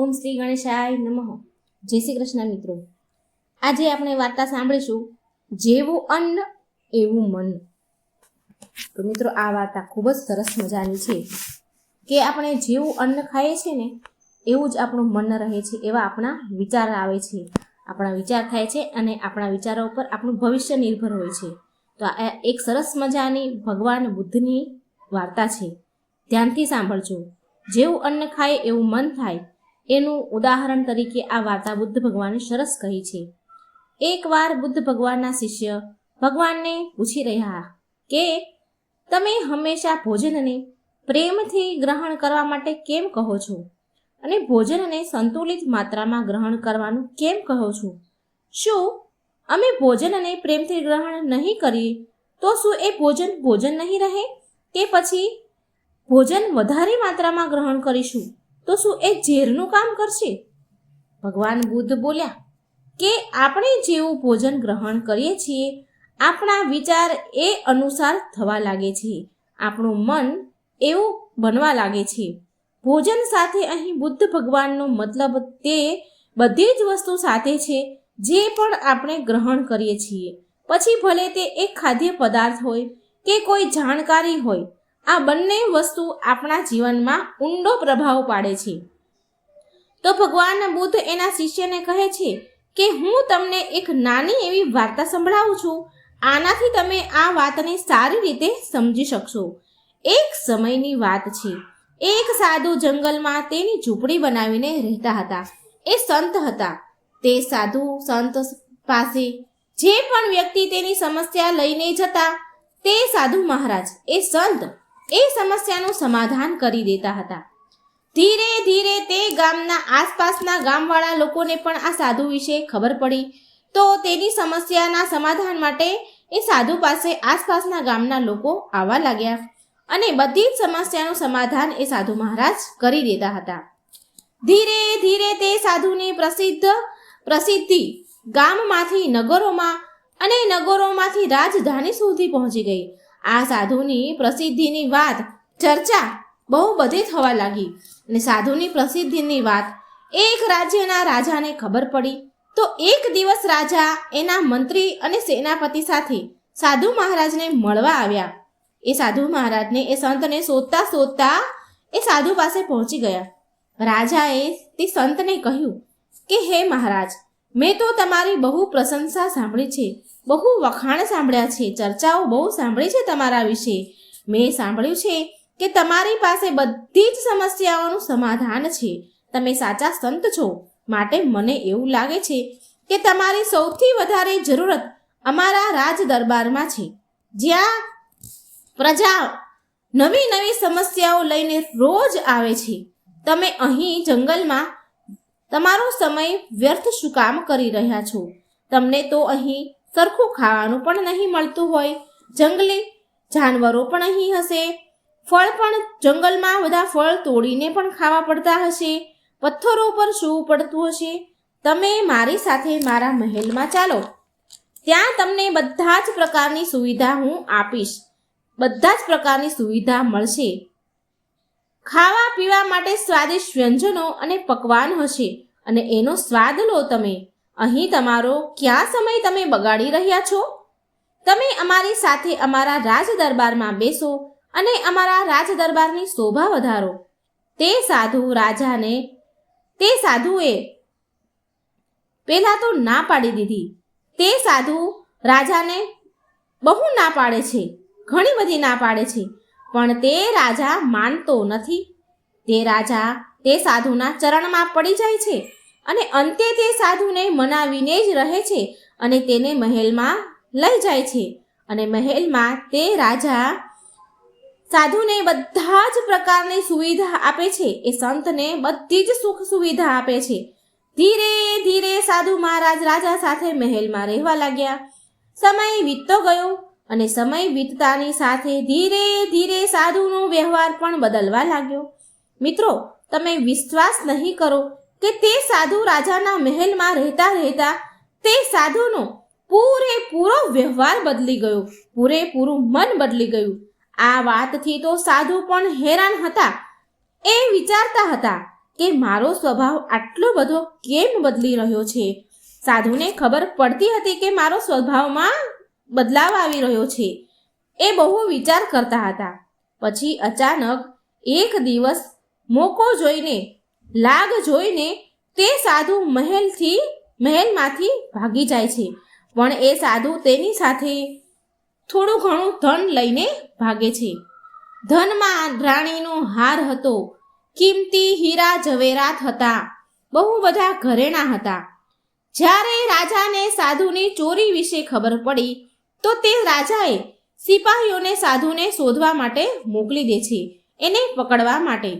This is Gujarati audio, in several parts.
ઓમ શ્રી ગણેશાય નમઃ. જય શ્રી કૃષ્ણ મિત્રો. આજે આપણે વાર્તા સાંભળીશું, જેવું અન્ન, એવું મન. તો મિત્રો, આ વાર્તા ખૂબ જ સરસ મજાની છે કે આપણે જેવું અન્ન ખાઈએ છીએ ને, એવું જ આપણું મન રહે છે એવા આપણા વિચાર આવે છે. આપણા વિચાર થાય છે અને આપણા વિચારો ઉપર આપણું ભવિષ્ય નિર્ભર હોય છે. તો આ એક સરસ મજાની ભગવાન બુદ્ધની વાર્તા છે. ધ્યાનથી સાંભળજો. જેવું અન્ન ખાય એવું મન થાય. એનું ઉદાહરણ તરીકે આ વાર્તા બુદ્ધ ભગવાને સરસ કહી છે. એકવાર બુદ્ધ ભગવાનના શિષ્ય ભગવાનને પૂછી રહ્યા કે, તમે હંમેશા ભોજનને પ્રેમથી ગ્રહણ કરવા માટે કેમ કહો છો? અને ભોજનને સંતુલિત માત્રામાં ગ્રહણ કરવાનું કેમ કહો છો? શું અમે ભોજનને પ્રેમથી ગ્રહણ નહીં કરીએ? તો શું એ ભોજન ભોજન નહીં રહે? કે પછી ભોજન વધારે માત્રામાં ગ્રહણ કરીશું? તો શું એ ઝેરનું કામ કરશે? ભગવાન બુદ્ધ બોલ્યા, કે આપણે જેવું ભોજન ગ્રહણ કરીએ છીએ, આપણા વિચાર એ અનુસાર થવા લાગે છે. આપણું મન એવું બનવા લાગે છે. ભોજન સાથે અહીં બુદ્ધ ભગવાનનો મતલબ તે બધી જ વસ્તુ સાથે છે જે પણ આપણે ગ્રહણ કરીએ છીએ. પછી ભલે તે એક ખાદ્ય પદાર્થ હોય કે કોઈ જાણકારી હોય આ બંને વસ્તુ આપણા જીવનમાં ઊંડો પ્રભાવ પાડે છે. તો ભગવાન બુદ્ધ એના શિષ્યને કહે છે કે, હું તમને એક નાની એવી વાર્તા સંભળાવું છું. આનાથી તમે આ વાતને સારી રીતે સમજી શકશો. એક સમયની વાત છે. એક સાધુ જંગલમાં તેની ઝૂંપડી બનાવીને રહેતા હતા. એ સંત હતા. તે સાધુ સંત પાસે જે પણ વ્યક્તિ તેની સમસ્યા લઈને જતા, તે સાધુ મહારાજ, એ સંત એ સમસ્યાનું સમાધાન કરી દેતા હતા. ધીરે ધીરે તે ગામના આસપાસના ગામવાળા લોકોને પણ આ સાધુ વિશે ખબર પડી. તો તેની સમસ્યાના સમાધાન માટે એ સાધુ પાસે આસપાસના ગામના લોકો આવવા લાગ્યા અને બધી જ સમસ્યાનું સમાધાન એ સાધુ મહારાજ કરી દેતા હતા. ધીરે ધીરે તે સાધુની પ્રસિદ્ધ પ્રસિદ્ધિ ગામમાંથી નગરોમાં અને નગરોમાંથી રાજધાની સુધી પહોંચી ગઈ. આ સાધુની પ્રસિદ્ધિની વાત ચર્ચા બહુ બધે થવા લાગી અને સાધુની પ્રસિદ્ધિની વાત એક રાજ્યના રાજાને ખબર પડી તો એક દિવસ રાજા એના મંત્રી અને સેનાપતિ સાથે સાધુ મહારાજને મળવા આવ્યા. એ સાધુ મહારાજને એ સંતને શોધતા શોધતા એ સાધુ પાસે પહોંચી ગયા. રાજાએ તે સંતને કહ્યું કે, હે મહારાજ મેં તો તમારી બહુ પ્રશંસા સાંભળી છે. બહુ વખાણ સાંભળ્યા છે. ચર્ચાઓ બહુ સાંભળી છે તમારા વિશે. મેં સાંભળ્યું છે કે તમારી પાસે બધી જ સમસ્યાઓનું સમાધાન છે. તમે સાચા સંત છો. માટે મને એવું લાગે છે કે તમારી સૌથી વધારે જરૂરત અમારા રાજ દરબારમાં છે. જ્યાં પ્રજા નવી નવી સમસ્યાઓ લઈને રોજ આવે છે. તમે અહીં જંગલમાં તમારો સમય વ્યર્થ શું કામ કરી રહ્યા છો? તમને તો અહીં સરખું ખાવાનું પણ નહીં મળતું હોય. જંગલી જાનવરો પણ અહીં હશે. ફળ પણ જંગલમાં બધા ફળ તોડીને પણ ખાવા પડતા હશે. પથ્થરો પર સૂવું પડતું હશે? તમે મારી સાથે મારા મહેલમાં ચાલો. ત્યાં તમને બધા જ પ્રકારની સુવિધા હું આપીશ. બધા જ પ્રકારની સુવિધા મળશે. ખાવા પીવા માટે સ્વાદિષ્ટ વ્યંજનો અને પકવાન હશે અને એનો સ્વાદ લો તમે. અહીં તમારો ક્યાં સમય તમે બગાડી રહ્યા છો? તમે અમારી સાથે અમારા રાજ દરબારમાં બેસો અને અમારા રાજ દરબારની શોભા વધારો. તે સાધુ રાજાને, તે સાધુએ પહેલા તો ના પાડી દીધી. તે સાધુ રાજાને બહુ ના પાડે છે, ઘણી બધી ના પાડે છે. પણ તે રાજા માનતો નથી. તે રાજા તે સાધુના ચરણમાં પડી જાય છે અને અંતે તે સાધુને મનાવીને જ રહે છે અને તેને મહેલમાં લઈ જાય છે. અને મહેલમાં તે રાજા સાધુને બધા જ પ્રકારની સુવિધા આપે છે. એ સંતને બધી જ સુખ સુવિધા આપે છે. ધીરે ધીરે સાધુ મહારાજ રાજા સાથે મહેલમાં રહેવા લાગ્યા. સમય વીતતો ગયો. અને સમય વીતતાની સાથે ધીરે ધીરે સાધુનો વ્યવહાર પણ બદલવા લાગ્યો. મિત્રો, તમે વિશ્વાસ નહીં કરો કે તે સાધુ રાજાના મહેલમાં રહેતા રહેતા તે સાધુનો પૂરેપૂરો વ્યવહાર બદલી ગયો, પૂરેપૂરું મન બદલી ગયું. આ વાતથી તો સાધુ પણ હેરાન હતા. એ વિચારતા હતા કે મારો સ્વભાવ આટલો બધો કેમ બદલી રહ્યો છે? સાધુને ખબર પડતી હતી કે મારો સ્વભાવમાં બદલાવ આવી રહ્યો છે. એ બહુ વિચાર કરતા હતા. પછી અચાનક એક દિવસ મોકો જોઈને, લાગ જોઈને તે સાધુ મહેલથી, મહેલમાંથી ભાગી જાય છે. પણ એ સાધુ તેની સાથે થોડું ઘણું ધન લઈને ભાગે છે. ધનમાં રાણીનો હાર હતો. કિંમતી હીરા ઝવેરાત હતા. બહુ બધા ઘરેણા હતા. જ્યારે રાજાને સાધુની ચોરી વિશે ખબર પડી તો તે રાજાએ સિપાહીઓને સાધુને શોધવા માટે મોકલી દે છે, એને પકડવા માટે.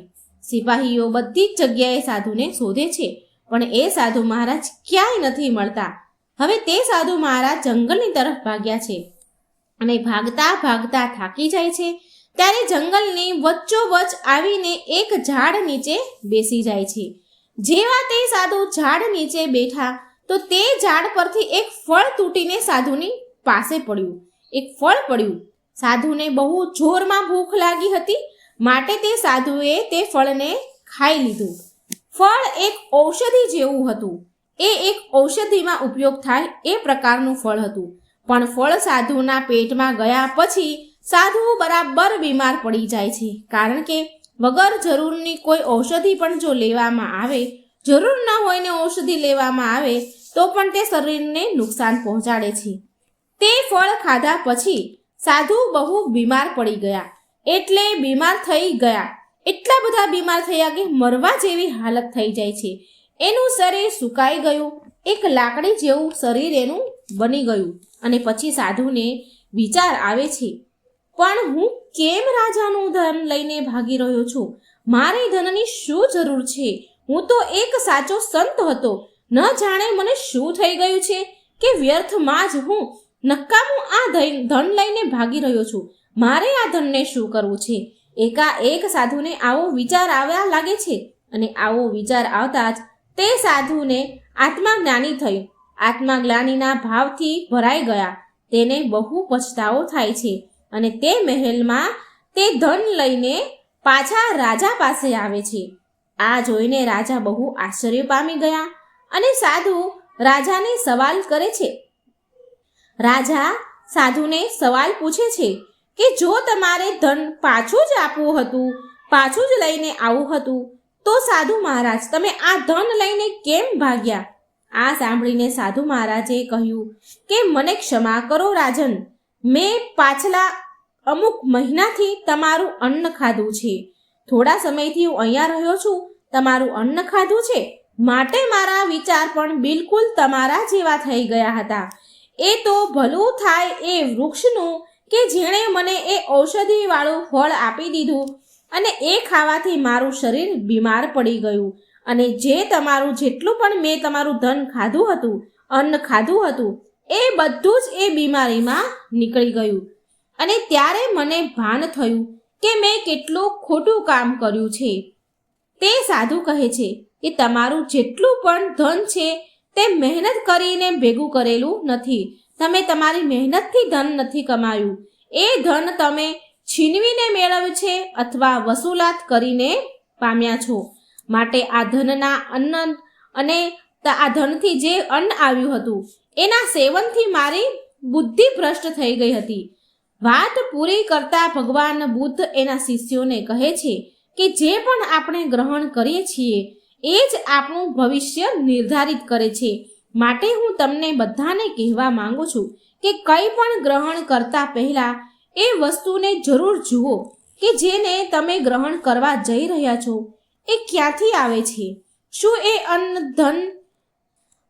સિપાહીઓ બધી જ જગ્યાએ સાધુને શોધે છે, પણ એ સાધુ મહારાજ ક્યાંય નથી મળતા. હવે તે સાધુ મહારાજ જંગલની તરફ ભાગ્યા છે અને ભાગતા ભાગતા થાકી જાય છે, ત્યારે જંગલની વચ્ચોવચ આવીને એક ઝાડ નીચે બેસી જાય છે. જેવા તે સાધુ ઝાડ નીચે બેઠા, તો તે ઝાડ પરથી એક ફળ તૂટીને સાધુની પાસે પડ્યું. એક ફળ પડ્યું. સાધુને બહુ જોરમાં ભૂખ લાગી હતી. માટે તે સાધુએ તે ફળને ખાઈ લીધું. ફળ એક ઔષધિ જેવું હતું. એ એક ઔષધિમાં ઉપયોગ થાય એ પ્રકારનું ફળ હતું. પણ ફળ સાધુના પેટમાં ગયા પછી સાધુ બરાબર બીમાર પડી જાય છે. કારણ કે વગર જરૂરની કોઈ ઔષધિ પણ જો લેવામાં આવે, જરૂર ન હોય ને ઔષધિ લેવામાં આવે, તો પણ તે શરીરને નુકસાન પહોંચાડે છે. તે ફળ ખાધા પછી સાધુ બહુ બીમાર પડી ગયા. એટલે બીમાર થઈ ગયા. એટલા બધા બીમાર થયા કે મરવા જેવી હાલત થઈ જાય છે. એનું શરીર સુકાઈ ગયું. એક લાકડી જેવું શરીર એનું બની ગયું. અને પછી સાધુને વિચાર આવે છે, પણ હું કેમ રાજાનું ધન લઈને ભાગી રહ્યો છું? મારે ધનની શું જરૂર છે? હું તો એક સાચો સંત હતો. ન જાણે મને શું થઈ ગયું છે? કે વ્યર્થમાં જ હું નકામું આ ધન લઈને ભાગી રહ્યો છું. મારે આ ધનને શું કરવું છે? એકાએક સાધુને આવો વિચાર આવ્યા લાગે છે? અને આવો વિચાર આવતા જ તે સાધુને આત્માજ્ઞાની થયું. આત્માજ્ઞાનીના ભાવથી ભરાઈ ગયા. તેને બહુ પછતાવો થાય છે. અને તે મહેલમાં તે ધન લઈને પાછા રાજા પાસે આવે છે. આ જોઈને રાજા બહુ આશ્ચર્ય પામી ગયા અને સાધુ રાજાને સવાલ કરે છે રાજા સાધુને સવાલ પૂછે છે કે જો તમારે ધન પાછું જ આપવું હતું, પાછું જ લઈને આવવું હતું, તો સાધુ મહારાજ, તમે આ ધન લઈને કેમ ભાગ્યા? આ સાંભળીને સાધુ મહારાજે કહ્યું કે મને ક્ષમા કરો રાજન, મેં પાછલા અમુક મહિનાથી તમારું અન્ન ખાધું છે. થોડા સમયથી હું અહીંયા રહ્યો છું, તમારું અન્ન ખાધું છે. માટે મારા વિચાર પણ બિલકુલ તમારા જેવા થઈ ગયા હતા. એ તો ભલું થાય એ વૃક્ષનું કે જેણે મને એ ઔષધિવાળું ફળ આપી દીધું અને એ ખાવાથી મારું શરીર બીમાર પડી ગયું અને જે તમારું જેટલું પણ મેં તમારું ધન ખાધું હતું, અન્ન ખાધું હતું, એ બધું જ એ બીમારીમાં નીકળી ગયું. અને ત્યારે મને ભાન થયું કે મેં કેટલું ખોટું કામ કર્યું છે. તે સાધુ કહે છે કે તમારું જેટલું પણ ધન છે, તે મહેનત કરીને ભેગું કરેલું નથી. તમે તમારી મહેનતથી ધન નથી કમાયું. એ ધન તમે છીનવીને મેળવ્યું છે અથવા વસૂલાત કરીને પામ્યા છો. માટે આ ધનના અન્ન અને આ ધનથી જે અન્ન આવ્યું હતું, એના સેવનથી મારી બુદ્ધિ ભ્રષ્ટ થઈ ગઈ હતી. વાત પૂરી કરતા ભગવાન બુદ્ધ એના શિષ્યોને કહે છે કે જે પણ આપણે ગ્રહણ કરીએ છીએ, એ જ આપણું ભવિષ્ય નિર્ધારિત કરે છે. માટે હું તમને બધાને કહેવા માંગુ છું કે કંઈ પણ ગ્રહણ કરતા પહેલા એ વસ્તુને જરૂર જુઓ કે જેને તમે ગ્રહણ કરવા જઈ રહ્યા છો. એ ક્યાંથી આવે છે? શું એ અન્ન, ધન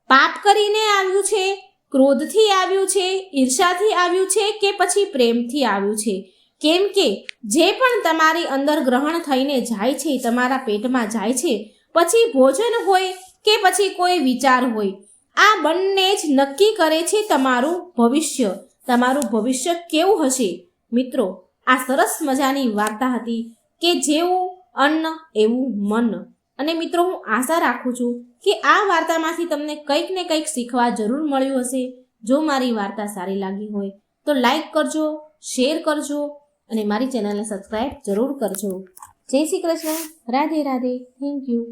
પાપ કરીને આવ્યું છે? ક્રોધથી આવ્યું છે? ઈર્ષાથી આવ્યું છે કે પછી પ્રેમથી આવ્યું છે? કેમ કે જે પણ તમારી અંદર ગ્રહણ થઈને જાય છે, તમારા પેટમાં જાય છે, પછી ભોજન હોય કે પછી કોઈ વિચાર હોય આ બંને જ નક્કી કરે છે તમારું ભવિષ્ય. તમારું ભવિષ્ય કેવું હશે? મિત્રો, આ સરસ મજાની વાર્તા હતી કે જેવું અન્ન, એવું મન. અને મિત્રો, હું આશા રાખું છું કે આ વાર્તામાંથી તમને કંઈક ને કંઈક શીખવા જરૂર મળ્યું હશે. જો મારી વાર્તા સારી લાગી હોય, તો લાઈક કરજો, શેર કરજો અને મારી ચેનલને સબસ્ક્રાઈબ જરૂર કરજો. જય શ્રી કૃષ્ણ. રાધે રાધે. Thank you.